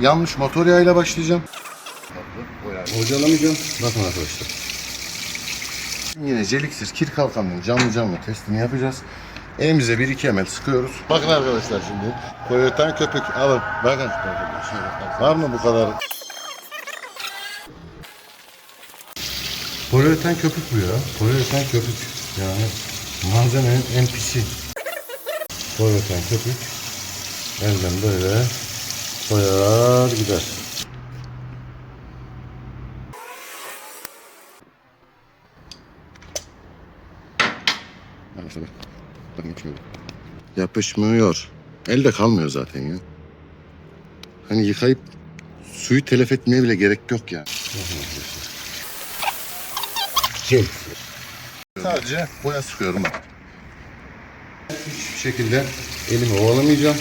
Yanmış motor yağıyla başlayacağım. Bocalamayacağım. Bakın arkadaşlar. Yine jeliksiz kir kalkanının canlı canlı testini yapacağız. Elimize 1-2 ml sıkıyoruz. Bakın arkadaşlar şimdi. Koyutan köpük alın. Bakın. Var mı bu kadar? Poliüretan köpük bu ya. Poliüretan köpük. Yani malzemenin en pisi. Poliüretan köpük. Elden böyle koyar gider. Yapışmıyor. Elde kalmıyor zaten ya. Hani yıkayıp suyu telef etmeye bile gerek yok yani. Jel. Sadece boya sıkıyorum bak. Hiçbir şekilde elimi ovalamayacağım.